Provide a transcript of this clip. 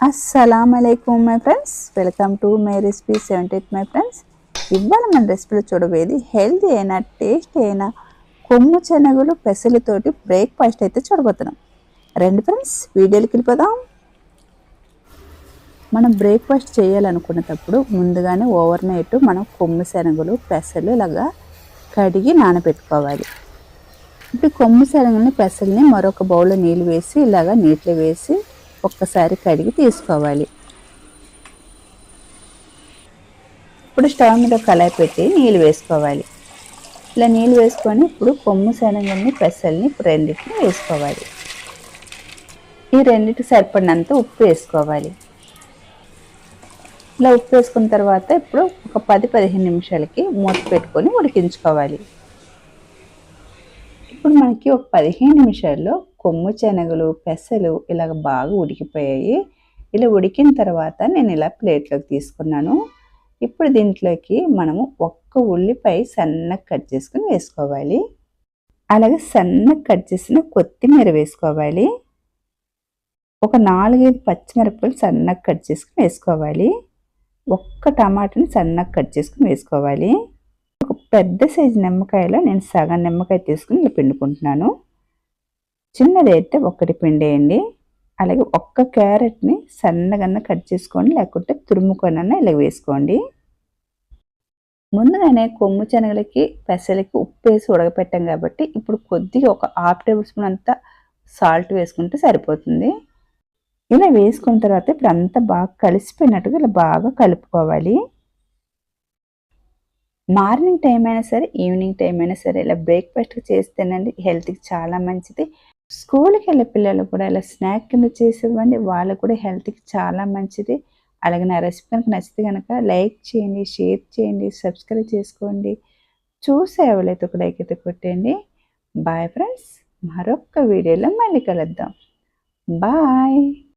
అస్సలం అయికం my friends welcome to my recipe seventy my friends ఇవాళ మన రెసిపీలో చూడబోయేది హెల్తీ అయినా టేస్ట్ అయినా కొమ్ము శనగలు పెసలితోటి బ్రేక్ఫాస్ట్ అయితే చూడబోతున్నాం. రండి ఫ్రెండ్స్ వీడియోకి వెళ్ళిపోదాం. మనం బ్రేక్ఫాస్ట్ చేయాలనుకునేటప్పుడు ముందుగానే ఓవర్ నైట్ మనం కొమ్ము శనగలు పెసలు ఇలాగా కడిగి నానబెట్టుకోవాలి. ఇప్పుడు కొమ్ము శనగల్ని పెసల్ని మరొక బౌల్లో నీళ్ళు వేసి ఇలాగా నీటిలో వేసి ఒక్కసారి కడిగి తీసుకోవాలి. ఇప్పుడు స్టవ్ మీద కళాయి పెట్టి నీళ్ళు వేసుకోవాలి. ఇలా నీళ్ళు వేసుకొని ఇప్పుడు కొమ్ము శనగల్ని పెసల్ని ఇప్పుడు రెండింటిని వేసుకోవాలి. ఈ రెండింటికి సరిపడినంత ఉప్పు వేసుకోవాలి. ఇలా ఉప్పు వేసుకున్న తర్వాత ఇప్పుడు ఒక పది పదిహేను నిమిషాలకి మూత పెట్టుకొని ఉడికించుకోవాలి. ఇప్పుడు మనకి ఒక పదిహేను నిమిషాల్లో కొమ్ము శనగలు పెసలు ఇలాగ బాగా ఉడికిపోయాయి. ఇలా ఉడికిన తర్వాత నేను ఇలా ప్లేట్లోకి తీసుకున్నాను. ఇప్పుడు దీంట్లోకి మనము ఒక్క ఉల్లిపాయ సన్నగా కట్ చేసుకుని వేసుకోవాలి. అలాగే సన్నగా కట్ చేసిన కొత్తిమీర వేసుకోవాలి. ఒక నాలుగైదు పచ్చిమిరపకాయలు సన్నగా కట్ చేసుకుని వేసుకోవాలి. ఒక్క టమాటాని సన్నగా కట్ చేసుకుని వేసుకోవాలి. ఒక పెద్ద సైజు నిమ్మకాయలో నేను సగం నిమ్మకాయ తీసుకుని ఇలా పిండుకుంటున్నాను. చిన్నది అయితే ఒక్కటి పిండేయండి అలాగే ఒక్క క్యారెట్ని సన్నగా కట్ చేసుకోండి లేకుంటే తురుముకొనన్నా ఇలా వేసుకోండి. ముందుగానే కొమ్ము శనగలకి పెసలకి ఉప్పు వేసి ఉడకపెట్టాం కాబట్టి ఇప్పుడు కొద్దిగా ఒక హాఫ్ టేబుల్ స్పూన్ అంతా సాల్ట్ వేసుకుంటే సరిపోతుంది. ఇలా వేసుకున్న తర్వాత ఇప్పుడు అంతా బాగా కలిసిపోయినట్టుగా ఇలా బాగా కలుపుకోవాలి. మార్నింగ్ టైం అయినా సరే ఈవినింగ్ టైం అయినా సరే ఇలా బ్రేక్ఫాస్ట్ చేస్తేనండి హెల్త్కి చాలా మంచిది. స్కూల్కి వెళ్ళే పిల్లలు కూడా ఇలా స్నాక్ కింద చేసి ఇవ్వండి వాళ్ళకు కూడా హెల్త్కి చాలా మంచిది. అలాగే నా రెసిపీ కనుక నచ్చితే కనుక లైక్ చేయండి షేర్ చేయండి సబ్స్క్రైబ్ చేసుకోండి. చూసే ఎవరైతే ఒక లైక్ అయితే కొట్టండి బాయ్ ఫ్రెండ్స్ మరొక వీడియోలో మళ్ళీ కలుద్దాం. బాయ్.